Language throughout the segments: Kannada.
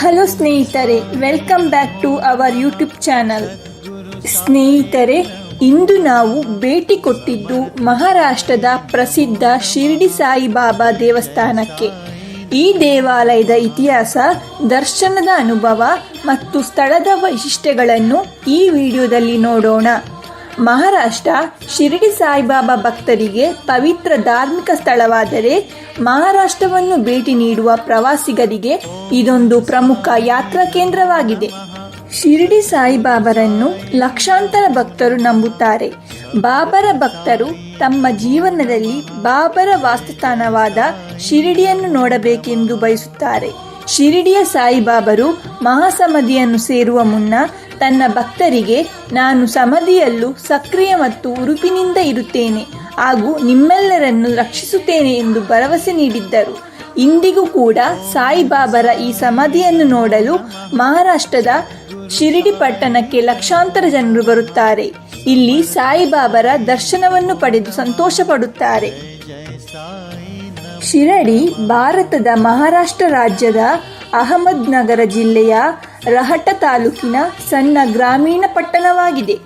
ಹಲೋ ಸ್ನೇಹಿತರೆ welcome back to our YouTube channel ಸ್ನೇಹಿತರೆ, ಇಂದು ನಾವು ಭೇಟಿ ಕೊಟ್ಟಿದ್ದು ಮಹಾರಾಷ್ಟ್ರದ ಪ್ರಸಿದ್ಧ ಶಿರ್ಡಿ ಸಾಯಿಬಾಬಾ ದೇವಸ್ಥಾನಕ್ಕೆ. ಈ ದೇವಾಲಯದ ಇತಿಹಾಸ, ದರ್ಶನದ ಅನುಭವ ಮತ್ತು ಸ್ಥಳದ ವೈಶಿಷ್ಟ್ಯಗಳನ್ನು ಈ ವಿಡಿಯೋದಲ್ಲಿ ನೋಡೋಣ. ಮಹಾರಾಷ್ಟ್ರ ಶಿರಡಿ ಸಾಯಿಬಾಬಾ ಭಕ್ತರಿಗೆ ಪವಿತ್ರ ಧಾರ್ಮಿಕ ಸ್ಥಳವಾದರೆ ಮಹಾರಾಷ್ಟ್ರವನ್ನು ಭೇಟಿ ನೀಡುವ ಪ್ರವಾಸಿಗರಿಗೆ ಇದೊಂದು ಪ್ರಮುಖ ಯಾತ್ರಾ ಕೇಂದ್ರವಾಗಿದೆ. ಶಿರಡಿ ಸಾಯಿಬಾಬರನ್ನು ಲಕ್ಷಾಂತರ ಭಕ್ತರು ನಂಬುತ್ತಾರೆ. ಬಾಬರ ಭಕ್ತರು ತಮ್ಮ ಜೀವನದಲ್ಲಿ ಬಾಬರ ವಾಸಸ್ಥಾನವಾದ ಶಿರಡಿಯನ್ನು ನೋಡಬೇಕೆಂದು ಬಯಸುತ್ತಾರೆ. ಶಿರಡಿಯ ಸಾಯಿಬಾಬರು ಮಹಾಸಮಾಧಿಯನ್ನು ಸೇರುವ ಮುನ್ನ ತನ್ನ ಭಕ್ತರಿಗೆ ನಾನು ಸಮಾಧಿಯಲ್ಲೂ ಸಕ್ರಿಯ ಮತ್ತು ಉರುಪಿನಿಂದ ಇರುತ್ತೇನೆ ಹಾಗೂ ನಿಮ್ಮೆಲ್ಲರನ್ನು ರಕ್ಷಿಸುತ್ತೇನೆ ಎಂದು ಭರವಸೆ ನೀಡಿದ್ದರು. ಇಂದಿಗೂ ಕೂಡ ಸಾಯಿಬಾಬರ ಈ ಸಮಾಧಿಯನ್ನು ನೋಡಲು ಮಹಾರಾಷ್ಟ್ರದ ಶಿರಡಿ ಪಟ್ಟಣಕ್ಕೆ ಲಕ್ಷಾಂತರ ಜನರು ಬರುತ್ತಾರೆ. ಇಲ್ಲಿ ಸಾಯಿಬಾಬರ ದರ್ಶನವನ್ನು ಪಡೆದು ಸಂತೋಷ ಪಡುತ್ತಾರೆ ಶಿರಡಿ ಭಾರತದ ಮಹಾರಾಷ್ಟ್ರ ರಾಜ್ಯದ ಅಹಮದ್ನಗರ ಜಿಲ್ಲೆಯ ರಹಟ ತಾಲೂಕಿನ ಸಣ್ಣ ಗ್ರಾಮೀಣ ಪಟ್ಟಣವಾಗಿದೆ.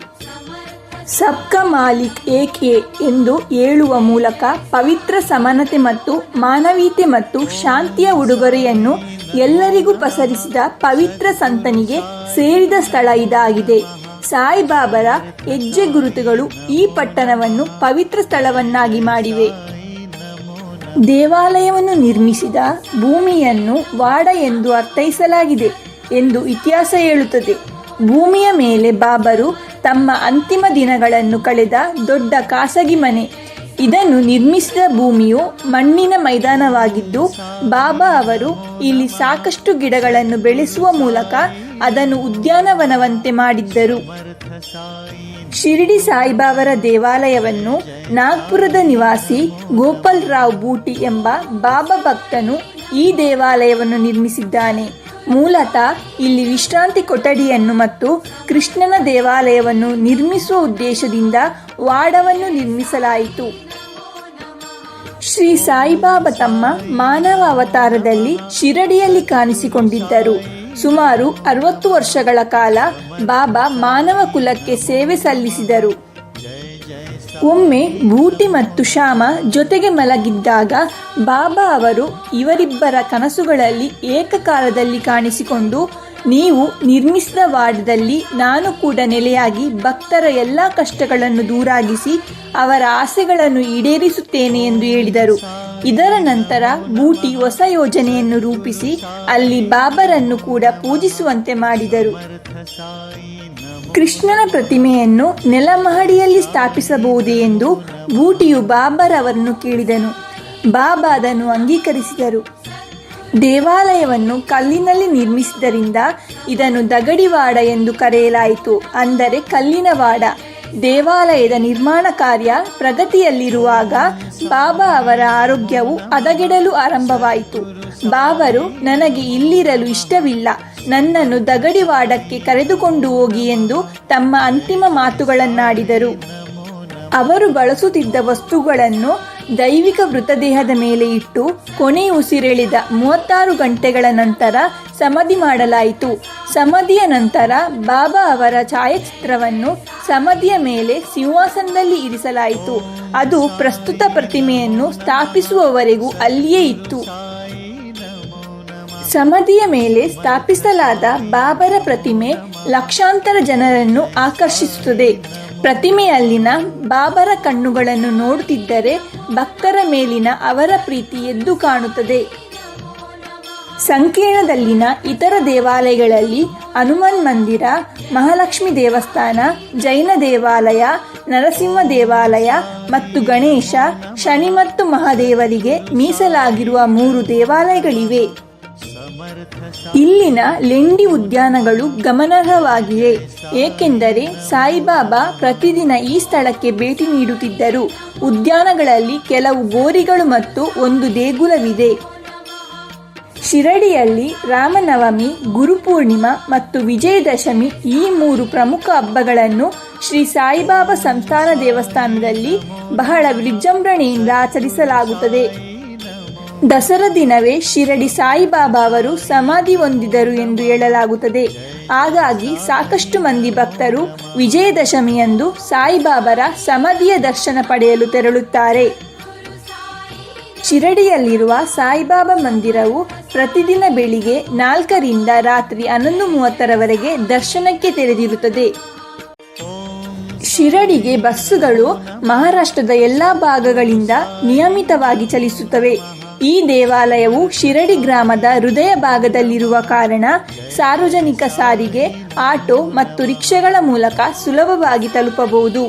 ಸಬ್ಕ ಮಾಲಿಕ್ ಏಕೆ ಎಂದು ಹೇಳುವ ಮೂಲಕ ಪವಿತ್ರ ಸಮಾನತೆ ಮತ್ತು ಮಾನವೀಯತೆ ಮತ್ತು ಶಾಂತಿಯ ಉಡುಗೊರೆಯನ್ನು ಎಲ್ಲರಿಗೂ ಪಸರಿಸಿದ ಪವಿತ್ರ ಸಂತನಿಗೆ ಸೇರಿದ ಸ್ಥಳ ಇದಾಗಿದೆ. ಸಾಯಿಬಾಬರ ಹೆಜ್ಜೆ ಗುರುತುಗಳು ಈ ಪಟ್ಟಣವನ್ನು ಪವಿತ್ರ ಸ್ಥಳವನ್ನಾಗಿ ಮಾಡಿವೆ. ದೇವಾಲಯವನ್ನು ನಿರ್ಮಿಸಿದ ಭೂಮಿಯನ್ನು ವಾಡ ಎಂದು ಅರ್ಥೈಸಲಾಗಿದೆ ಎಂದು ಇತಿಹಾಸ ಹೇಳುತ್ತದೆ. ಭೂಮಿಯ ಮೇಲೆ ಬಾಬರು ತಮ್ಮ ಅಂತಿಮ ದಿನಗಳನ್ನು ಕಳೆದ ದೊಡ್ಡ ಖಾಸಗಿ ಮನೆ. ಇದನ್ನು ನಿರ್ಮಿಸಿದ ಭೂಮಿಯು ಮಣ್ಣಿನ ಮೈದಾನವಾಗಿದ್ದು, ಬಾಬಾ ಅವರು ಇಲ್ಲಿ ಸಾಕಷ್ಟು ಗಿಡಗಳನ್ನು ಬೆಳೆಸುವ ಮೂಲಕ ಅದನ್ನು ಉದ್ಯಾನವನವಂತೆ ಮಾಡಿದ್ದರು. ಶಿರಡಿ ಸಾಯಿಬಾಬರ ದೇವಾಲಯವನ್ನು ನಾಗ್ಪುರದ ನಿವಾಸಿ ಗೋಪಾಲ್ ರಾವ್ ಬೂಟಿ ಎಂಬ ಬಾಬಾ ಭಕ್ತನು ಈ ದೇವಾಲಯವನ್ನು ನಿರ್ಮಿಸಿದ್ದಾನೆ. ಮೂಲತಃ ಇಲ್ಲಿ ವಿಶ್ರಾಂತಿ ಕೊಠಡಿಯನ್ನು ಮತ್ತು ಕೃಷ್ಣನ ದೇವಾಲಯವನ್ನು ನಿರ್ಮಿಸುವ ಉದ್ದೇಶದಿಂದ ವಾಡವನ್ನು ನಿರ್ಮಿಸಲಾಯಿತು. ಶ್ರೀ ಸಾಯಿಬಾಬಾ ತಮ್ಮ ಮಾನವ ಅವತಾರದಲ್ಲಿ ಶಿರಡಿಯಲ್ಲಿ ಕಾಣಿಸಿಕೊಂಡಿದ್ದರು. ಸುಮಾರು ಅರವತ್ತು ವರ್ಷಗಳ ಕಾಲ ಬಾಬಾ ಮಾನವ ಕುಲಕ್ಕೆ ಸೇವೆ ಸಲ್ಲಿಸಿದರು. ಒಮ್ಮೆ ಬೂಟಿ ಮತ್ತು ಶ್ಯಾಮ ಜೊತೆಗೆ ಮಲಗಿದ್ದಾಗ ಬಾಬಾ ಅವರು ಇವರಿಬ್ಬರ ಕನಸುಗಳಲ್ಲಿ ಏಕಕಾಲದಲ್ಲಿ ಕಾಣಿಸಿಕೊಂಡು, ನೀವು ನಿರ್ಮಿಸಿದ ವಾರ್ಡ್ದಲ್ಲಿ ನಾನು ಕೂಡ ನೆಲೆಯಾಗಿ ಭಕ್ತರ ಎಲ್ಲ ಕಷ್ಟಗಳನ್ನು ದೂರಾಗಿಸಿ ಅವರ ಆಸೆಗಳನ್ನು ಈಡೇರಿಸುತ್ತೇನೆ ಎಂದು ಹೇಳಿದರು. ಇದರ ನಂತರ ಬೂಟಿ ಹೊಸ ಯೋಜನೆಯನ್ನು ರೂಪಿಸಿ ಅಲ್ಲಿ ಬಾಬರನ್ನು ಕೂಡ ಪೂಜಿಸುವಂತೆ ಮಾಡಿದರು. ಕೃಷ್ಣನ ಪ್ರತಿಮೆಯನ್ನು ನೆಲಮಹಡಿಯಲ್ಲಿ ಸ್ಥಾಪಿಸಬಹುದೇ ಎಂದು ಬೂಟಿಯು ಬಾಬರವರನ್ನು ಕೇಳಿದನು. ಬಾಬಾ ಅದನ್ನು ಅಂಗೀಕರಿಸಿದರು. ದೇವಾಲಯವನ್ನು ಕಲ್ಲಿನಲ್ಲಿ ನಿರ್ಮಿಸಿದ್ದರಿಂದ ಇದನ್ನು ದಗಡಿವಾಡ ಎಂದು ಕರೆಯಲಾಯಿತು. ಅಂದರೆ ಕಲ್ಲಿನ ವಾಡ. ದೇವಾಲಯದ ನಿರ್ಮಾಣ ಕಾರ್ಯ ಪ್ರಗತಿಯಲ್ಲಿರುವಾಗ ಬಾಬಾ ಅವರ ಆರೋಗ್ಯವು ಹದಗೆಡಲು ಆರಂಭವಾಯಿತು. ಬಾಬರು ನನಗೆ ಇಲ್ಲಿರಲು ಇಷ್ಟವಿಲ್ಲ. ನನ್ನನ್ನು ದಗಡಿವಾಡಕ್ಕೆ ಕರೆದುಕೊಂಡು ಹೋಗಿ ಎಂದು ತಮ್ಮ ಅಂತಿಮ ಮಾತುಗಳನ್ನಾಡಿದರು. ಅವರು ಬಳಸುತ್ತಿದ್ದ ವಸ್ತುಗಳನ್ನು ದೈವಿಕ ಮೃತದೇಹದ ಮೇಲೆ ಇಟ್ಟು ಕೊನೆ ಉಸಿರೆಳೆದ ಮೂವತ್ತಾರು ಗಂಟೆಗಳ ನಂತರ ಸಮಾಧಿ ಮಾಡಲಾಯಿತು. ಸಮಾಧಿಯ ನಂತರ ಬಾಬಾ ಅವರ ಛಾಯಾಚಿತ್ರವನ್ನು ಸಮಾಧಿಯ ಮೇಲೆ ಸಿಂಹಾಸನದಲ್ಲಿ ಇರಿಸಲಾಯಿತು. ಅದು ಪ್ರಸ್ತುತ ಪ್ರತಿಮೆಯನ್ನು ಸ್ಥಾಪಿಸುವವರೆಗೂ ಅಲ್ಲಿಯೇ ಇತ್ತು. ಸಮಾಧಿಯ ಮೇಲೆ ಸ್ಥಾಪಿಸಲಾದ ಬಾಬರ ಪ್ರತಿಮೆ ಲಕ್ಷಾಂತರ ಜನರನ್ನು ಆಕರ್ಷಿಸುತ್ತದೆ. ಪ್ರತಿಮೆಯಲ್ಲಿನ ಬಾಬರ ಕಣ್ಣುಗಳನ್ನು ನೋಡುತ್ತಿದ್ದರೆ ಭಕ್ತರ ಮೇಲಿನ ಅವರ ಪ್ರೀತಿ ಎದ್ದು ಕಾಣುತ್ತದೆ. ಸಂಕೀರ್ಣದಲ್ಲಿನ ಇತರ ದೇವಾಲಯಗಳಲ್ಲಿ ಹನುಮಾನ್ ಮಂದಿರ, ಮಹಾಲಕ್ಷ್ಮಿ ದೇವಸ್ಥಾನ, ಜೈನ ದೇವಾಲಯ, ನರಸಿಂಹ ದೇವಾಲಯ ಮತ್ತು ಗಣೇಶ, ಶನಿ ಮತ್ತು ಮಹಾದೇವರಿಗೆ ಮೀಸಲಾಗಿರುವ ಮೂರು ದೇವಾಲಯಗಳಿವೆ. ಇಲ್ಲಿನ ಲೆಂಡಿ ಉದ್ಯಾನಗಳು ಗಮನಾರ್ಹವಾಗಿವೆ ಏಕೆಂದರೆ ಸಾಯಿಬಾಬಾ ಪ್ರತಿದಿನ ಈ ಸ್ಥಳಕ್ಕೆ ಭೇಟಿ ನೀಡುತ್ತಿದ್ದರು. ಉದ್ಯಾನಗಳಲ್ಲಿ ಕೆಲವು ಗೋರಿಗಳು ಮತ್ತು ಒಂದು ದೇಗುಲವಿದೆ. ಶಿರಡಿಯಲ್ಲಿ ರಾಮನವಮಿ, ಗುರುಪೂರ್ಣಿಮಾ ಮತ್ತು ವಿಜಯದಶಮಿ ಈ ಮೂರು ಪ್ರಮುಖ ಹಬ್ಬಗಳನ್ನು ಶ್ರೀ ಸಾಯಿಬಾಬಾ ಸಂಸ್ಥಾನ ದೇವಸ್ಥಾನದಲ್ಲಿ ಬಹಳ ವಿಜೃಂಭಣೆಯಿಂದ ಆಚರಿಸಲಾಗುತ್ತದೆ. ದಸರಾ ದಿನವೇ ಶಿರಡಿ ಸಾಯಿಬಾಬಾ ಅವರು ಸಮಾಧಿ ಹೊಂದಿದರು ಎಂದು ಹೇಳಲಾಗುತ್ತದೆ. ಹಾಗಾಗಿ ಸಾಕಷ್ಟು ಮಂದಿ ಭಕ್ತರು ವಿಜಯದಶಮಿಯಂದು ಸಾಯಿಬಾಬರ ಸಮಾಧಿಯ ದರ್ಶನ ಪಡೆಯಲು ತೆರಳುತ್ತಾರೆ. ಶಿರಡಿಯಲ್ಲಿರುವ ಸಾಯಿಬಾಬಾ ಮಂದಿರವು ಪ್ರತಿದಿನ ಬೆಳಿಗ್ಗೆ ನಾಲ್ಕರಿಂದ ರಾತ್ರಿ ಹನ್ನೊಂದು ಮೂವತ್ತರವರೆಗೆ ದರ್ಶನಕ್ಕೆ ತೆರೆದಿರುತ್ತದೆ. ಶಿರಡಿಗೆ ಬಸ್ಸುಗಳು ಮಹಾರಾಷ್ಟ್ರದ ಎಲ್ಲಾ ಭಾಗಗಳಿಂದ ನಿಯಮಿತವಾಗಿ ಚಲಿಸುತ್ತವೆ. ಈ ದೇವಾಲಯವು ಶಿರಡಿ ಗ್ರಾಮದ ಹೃದಯ ಭಾಗದಲ್ಲಿರುವ ಕಾರಣ ಸಾರ್ವಜನಿಕ ಸಾರಿಗೆ, ಆಟೋ ಮತ್ತು ರಿಕ್ಷಾಗಳ ಮೂಲಕ ಸುಲಭವಾಗಿ ತಲುಪಬಹುದು.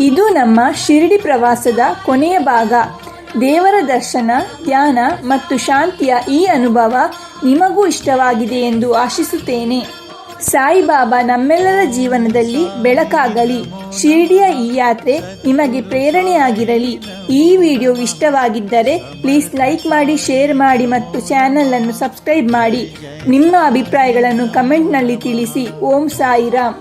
ಇದು ನಮ್ಮ ಶಿರಡಿ ಪ್ರವಾಸದ ಕೊನೆಯ ಭಾಗ. ದೇವರ ದರ್ಶನ, ಧ್ಯಾನ ಮತ್ತು ಶಾಂತಿಯ ಈ ಅನುಭವ ನಿಮಗೂ ಇಷ್ಟವಾಗಿದೆ ಎಂದು ಆಶಿಸುತ್ತೇನೆ. ಸಾಯಿಬಾಬಾ ನಮ್ಮೆಲ್ಲರ ಜೀವನದಲ್ಲಿ ಬೆಳಕಾಗಲಿ. ಶಿರ್ಡಿಯ ಈ ಯಾತ್ರೆ ನಿಮಗೆ ಪ್ರೇರಣೆಯಾಗಿರಲಿ. ಈ ವಿಡಿಯೋ ಇಷ್ಟವಾಗಿದ್ದರೆ ಪ್ಲೀಸ್ ಲೈಕ್ ಮಾಡಿ, ಶೇರ್ ಮಾಡಿ ಮತ್ತು ಚಾನೆಲ್ ಅನ್ನು ಸಬ್ಸ್ಕ್ರೈಬ್ ಮಾಡಿ. ನಿಮ್ಮ ಅಭಿಪ್ರಾಯಗಳನ್ನು ಕಮೆಂಟ್ನಲ್ಲಿ ತಿಳಿಸಿ. ಓಂ ಸಾಯಿರಾಮ್.